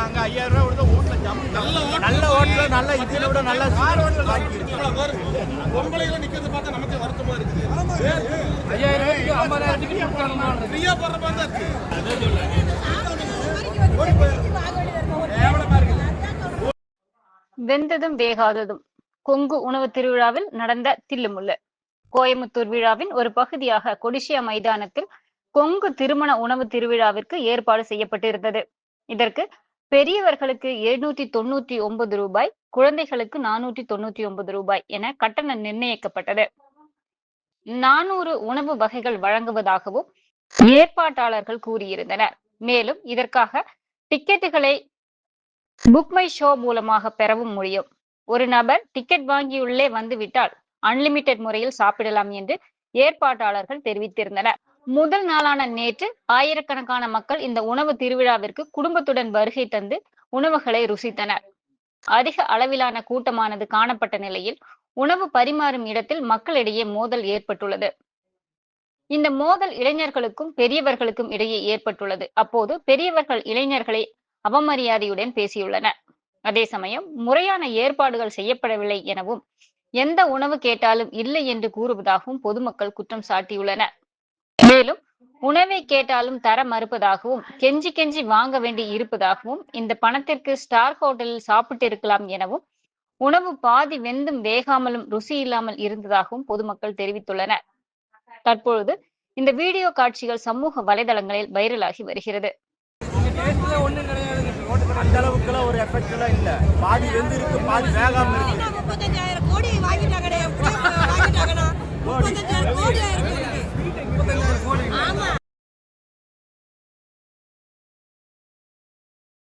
அங்க ஐயாயிரம் ரூபாய் கொடுத்து ஓட்டுல ஜம்மு நல்ல ஓட்டுல நல்ல இதில் விட நல்ல பொம்பளைகளை நிக்கிறது பார்த்தா நமக்கு வருத்தமா இருக்குது ஐயாயிரம் ஐம்பதாயிரத்துக்கு ஃப்ரீயா மாதிரி இருக்கு வெந்ததும் வேகாததும். கொங்கு உணவு திருவிழாவில் நடந்த தில்லுமுல்லு கோயமுத்தூர் விழாவின் ஒரு பகுதியாக கொடிசியா மைதானத்தில் கொங்கு திருமண உணவு திருவிழாவிற்கு ஏற்பாடு செய்யப்பட்டிருந்தது. இதற்கு பெரியவர்களுக்கு எழுநூத்தி தொண்ணூத்தி ஒன்பது ரூபாய் குழந்தைகளுக்கு நானூத்தி தொண்ணூத்தி ஒன்பது ரூபாய் என கட்டணம் நிர்ணயிக்கப்பட்டது. நானூறு உணவு வகைகள் வழங்குவதாகவும் ஏற்பாட்டாளர்கள் கூறியிருந்தனர். மேலும் இதற்காக டிக்கெட்டுகளை புக் மை ஷோ மூலமாக பெறவும் முடியும். ஒரு நபர் டிக்கெட் வாங்கியுள்ளே வந்துவிட்டால் அன்லிமிட்டெட் முறையில் சாப்பிடலாம் என்று ஏற்பாட்டாளர்கள் தெரிவித்திருந்தனர். முதல் நாளான நேற்று ஆயிரக்கணக்கான மக்கள் இந்த உணவு திருவிழாவிற்கு குடும்பத்துடன் வருகை தந்து உணவுகளை ருசித்தனர். அதிக அளவிலான கூட்டமானது காணப்பட்ட நிலையில் உணவு பரிமாறும் இடத்தில் மக்களிடையே மோதல் ஏற்பட்டுள்ளது. இந்த மோதல் இளைஞர்களுக்கும் பெரியவர்களுக்கும் இடையே ஏற்பட்டுள்ளது. அப்போது பெரியவர்கள் இளைஞர்களை அவமரியாதையுடன் பேசியுள்ளனர். அதே சமயம் முறையான ஏற்பாடுகள் செய்யப்படவில்லை எனவும் எந்த உணவு கேட்டாலும் இல்லை என்று கூறுவதாகவும் பொதுமக்கள் குற்றம் சாட்டியுள்ளனர். மேலும் உணவை கேட்டாலும் தர மறுப்பதாகவும் கெஞ்சி கெஞ்சி வாங்க வேண்டி இருப்பதாகவும் இந்த பணத்திற்கு ஸ்டார் ஹோட்டலில் சாப்பிட்டு இருக்கலாம் எனவும் உணவு பாதி வெந்தும் வேகாமலும் ருசி இல்லாமல் இருந்ததாகவும் பொதுமக்கள் தெரிவித்துள்ளனர். தற்பொழுது இந்த வீடியோ காட்சிகள் சமூக வலைதளங்களில் வைரலாகி வருகிறது. அந்த அளவுக்குலாம் ஒரு எஃபெக்ட் எல்லாம் இல்ல. பாதி வெந்து இருக்கு பாதி வேகாம இருக்கு. முப்பத்தஞ்சாயிரம் கோடி வாங்கிட்டாங்கடே. எப்படி முப்பத்தஞ்சாயிரம் கோடி